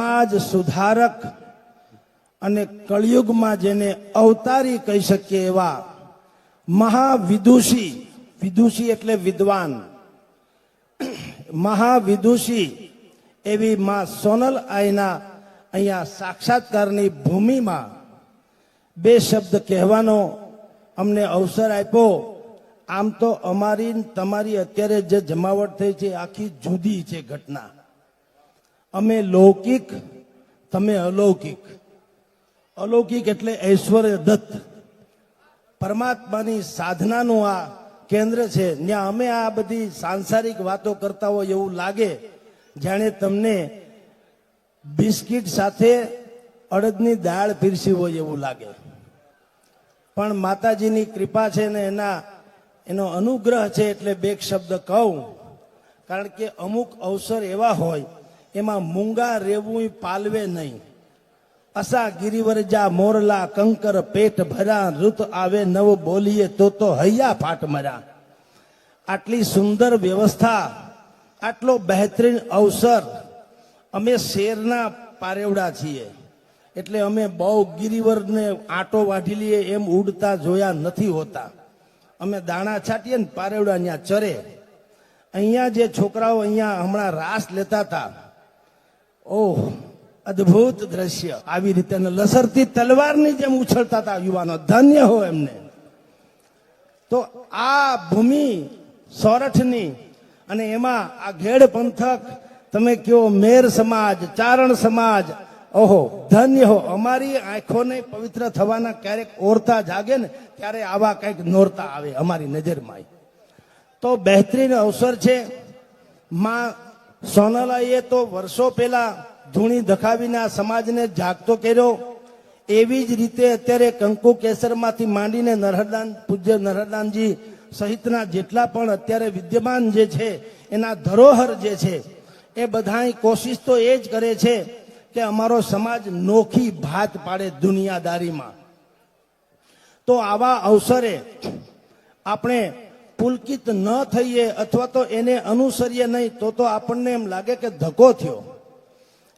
સમાજ સુધારક અને કળિયુગમાં જેને અવતારી કહી શકીએ એવા મહાવિદુષી, વિદુષી એટલે વિદ્વાન. મહાવિદુષી એવી માં સોનલ આઈના અહીંયા સાક્ષાત્કારની ભૂમિમાં બે શબ્દ કહેવાનો અમને અવસર આપ્યો. આમ તો અમારી તમારી અત્યારે જે જમાવટ થઈ છે આખી જુદી છે ઘટના. અમે લૌકિક, તમે અલૌકિક. અલૌકિક એટલે ઐશ્વર્ય દત્ત. પરમાત્માની સાધનાનું આ કેન્દ્ર છે. ત્યાં અમે આ બધી સાંસારિક વાતો કરતા હોય એવું લાગે, જાણે તમને બિસ્કિટ સાથે અડદની દાળ પીરસી હોય એવું લાગે. પણ માતાજીની કૃપા છે ને એના, એનો અનુગ્રહ છે એટલે બે શબ્દ કહું. કારણ કે અમુક અવસર એવા હોય એમાં મૂંગા રેવું પાલવે નહીં. અસા ગિરિવરજા મોરલા કંકર પેટ ભરા, ઋત આવે નવ બોલીએ તો તો હૈયા ફાટ મરા. આટલી સુંદર વ્યવસ્થા, આટલો બહેતરીન અવસર, અમે શેરના પારેવડા છીએ. એટલે અમે બહુ ગિરિવરને આંટો વાઢી લઈએ એમ ઉડતા જોયા નથી હોતા. અમે દાણા છાંટીએ ને પારેવડા અહીંયા ચરે. અહીંયા જે છોકરાઓ અહીંયા હમણાં રાસ લેતા હતા ઓહ, અદ્ભુત દ્રશ્ય. આવી રીતે લસરતી તલવારની જેમ ઉછળતા હતા યુવાનો. ધન્ય હો એમને. તો આ ભૂમિ સોરઠની અને એમાં આ ઘેડ પંથક, તમે કયો મેર સમાજ, ચારણ સમાજ, ઓહો, ધન્ય હો. અમારી આંખોને પવિત્ર થવાના ક્યારેક ઓરતા જાગે ને, ત્યારે આવા કંઈક નોરતા આવે અમારી નજરમાં. તો બહેતરીન અવસર છે. માં સોનલાએ તો વર્ષો પહેલા ધૂણી દખાવીને આ સમાજને જાગતો કર્યો. એવી જ રીતે અત્યારે કંકુ કેસરમાંથી માંડીને નરહરદાન, પૂજ્ય નરહરદાનજી સહિતના જેટલા પણ અત્યારે વિદ્યમાન જે છે, એના ધરોહર જે છે, એ બધાની કોશિશ તો એ જ કરે છે કે અમારો સમાજ નોખી ભાત પાડે દુનિયાદારીમાં. તો આવા અવસરે આપણે પુલકિત ન થઈએ અથવા તો એને અનુસરીએ નહીં, તો તો આપણને એમ લાગે કે ધક્કો થયો.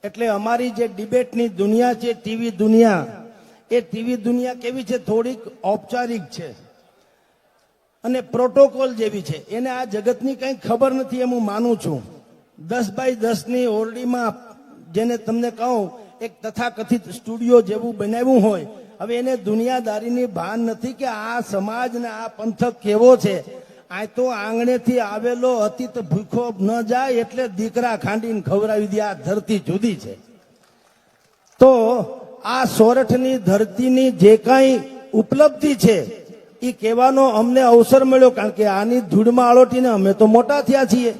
એટલે અમારી જે ડિબેટની દુનિયા છે, ટીવી દુનિયા, એ ટીવી દુનિયા કેવી છે? થોડીક ઔપચારિક છે. અને પ્રોટોકોલ જેવી છે. એને આ જગતની કંઈ ખબર નથી એમ હું માનું છું. દસ બાય દસની ઓરડીમાં જેને તમને કહું, એક તથાકથિત સ્ટુડિયો જેવું બનાવ્યું હોય, હવે એને દુનિયાદારીની ભાન નથી કે આ સમાજ ને આ પંથક કેવો છે? આ તો આંગણેથી આવેલો અતીત ભૂખો ન જાય એટલે દીકરા ખાંડીને ખવડાવી દે, આ ધરતી જુદી છે. તો આ સોરઠની ધરતીની જે કાંઈ ઉપલબ્ધિ છે એ કહેવાનો અમને અવસર મળ્યો, કારણ કે આની ધૂળમાં આળોટીને અમે તો મોટા થયા છીએ.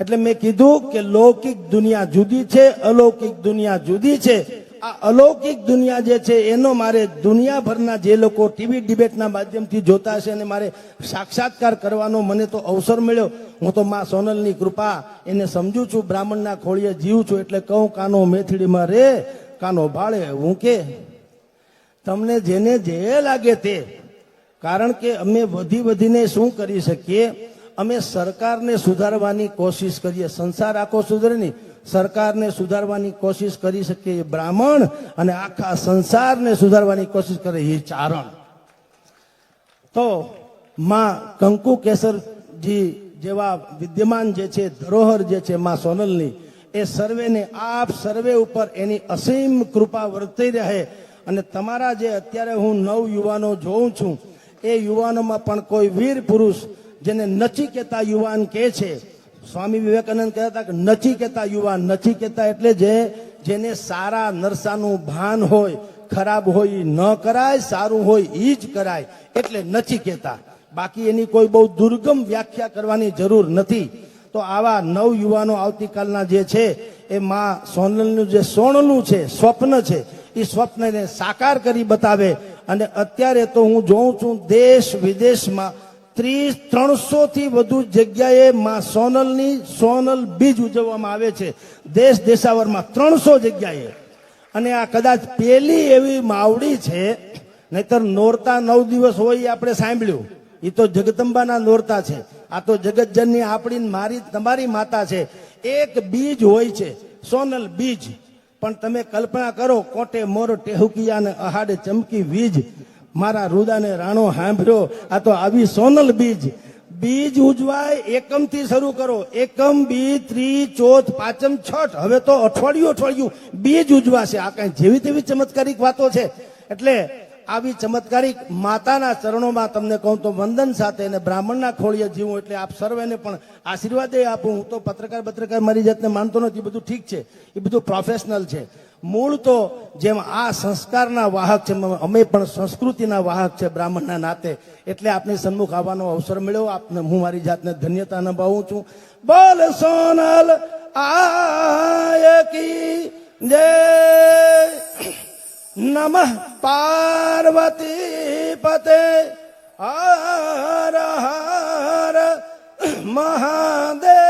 એટલે મેં કીધું કે લૌકિક દુનિયા જુદી છે, અલૌકિક દુનિયા જુદી છે. આ અલૌકિક દુનિયા જે છે, એનો મારે દુનિયાભરના જે લોકો ટીવી ડિબેટના માધ્યમથી જોતા હશે અને મારે સાક્ષાત્કાર કરવાનો મને તો અવસર મળ્યો. હું તો માં સોનલની કૃપા એને સમજુ છું, બ્રાહ્મણના ખોળીએ જીવું છું એટલે કહું, કાનો મેથડીમાં રે, કાનો ભાળે હું કે તમને જેને જે લાગે તે. કારણ કે અમે વધી વધીને શું કરી શકીએ? અમે સરકારને સુધારવાની કોશિશ કરીએ. સંસાર આખો સુધરે નહીં. સરકારને સુધારવાની કોશિશ કરી શકીએ એ બ્રાહ્મણ અને આખા સંસારને સુધારવાની કોશિશ કરે એ ચારણ. તો માં કંકુ કેસરજી જેવા વિદ્યમાન જે છે, ધરોહર જે છે માં સોનલની, એ સર્વેને આપ સર્વે ઉપર એની અસીમ કૃપા વર્તી રહે અને તમારા જે અત્યારે હું નવ યુવાનો જોઉં છું, એ યુવાનોમાં પણ કોઈ વીર પુરુષ જેને નચિકેતા યુવાન કહે છે સ્વામી વિવેકાનંદ કહેતા હતા કે કહેતા યુવાન કહેતા એટલે જે, જેને સારા નરસાનું ભાન હોય, ખરાબ હોય ન કરાય, સારું હોય એ જ કરાય, એટલે નથી કહેતા. બાકી એની કોઈ બહુ દુર્ગમ વ્યાખ્યા કરવાની જરૂર નથી. તો આવા નવ યુવાનો આવતીકાલના જે છે, એ માં સોનલનું જે સોનનું છે, સ્વપ્ન છે એ સ્વપ્નને સાકાર કરી બતાવે. અને અત્યારે તો હું જોઉં છું, દેશ વિદેશમાં ત્રીસ, ત્રણસો થી વધુ જગ્યાએ માં સોનલની સોનલ બીજ ઉજવવામાં આવે છે. દેશ દેશાવરમાં ત્રણસો જગ્યાએ. અને આ કદાચ પેલી એવી માવડી છે, નહીતર નોરતા નવ દિવસ હોય આપણે સાંભળ્યું. એ તો જગદંબાના નોરતા છે. આ તો જગતજનની આપણી મારી, તમારી માતા છે. એક બીજ હોય છે, સોનલ બીજ. પણ તમે કલ્પના કરો, કોટે મોર ટેહુકિયા ને અહાડે ચમકી વીજ. મારા રુદાને રાણો હાંભળ્યો. આ તો આવી સોનલ બીજ. બીજ ઉજવાય એકમથી શરૂ કરો. એકમ બી ત્રી, ચોથ, પાંચમ, છઠ. હવે તો અઠવાડિયું અઠવાડિયું બીજ ઉજવાશે. આ કઈ જેવી તેવી ચમત્કારિક વાતો છે. એટલે આવી ચમત્કારિક માતાના ચરણોમાં તમને કહું તો વંદન સાથે અને બ્રાહ્મણના ખોળીએ જીવું એટલે આપ સર્વેને પણ આશીર્વાદ આપું. હું તો પત્રકાર પત્રકાર મારી જાતને માનતો નથી. બધું ઠીક છે. એ બધું પ્રોફેશનલ છે. મૂળ તો જેમ આ સંસ્કારના વાહક છે અમે પણ સંસ્કૃતિના વાહક છે બ્રાહ્મણના નાતે. એટલે આપની સન્મુખ આવવાનો અવસર મળ્યો. આપને હું મારી જાતને ધન્યતા અનુભવું છું. બોલ સોનલ આયકી જય. નમઃ પાર્વતી પતે. હર હર મહાદેવ.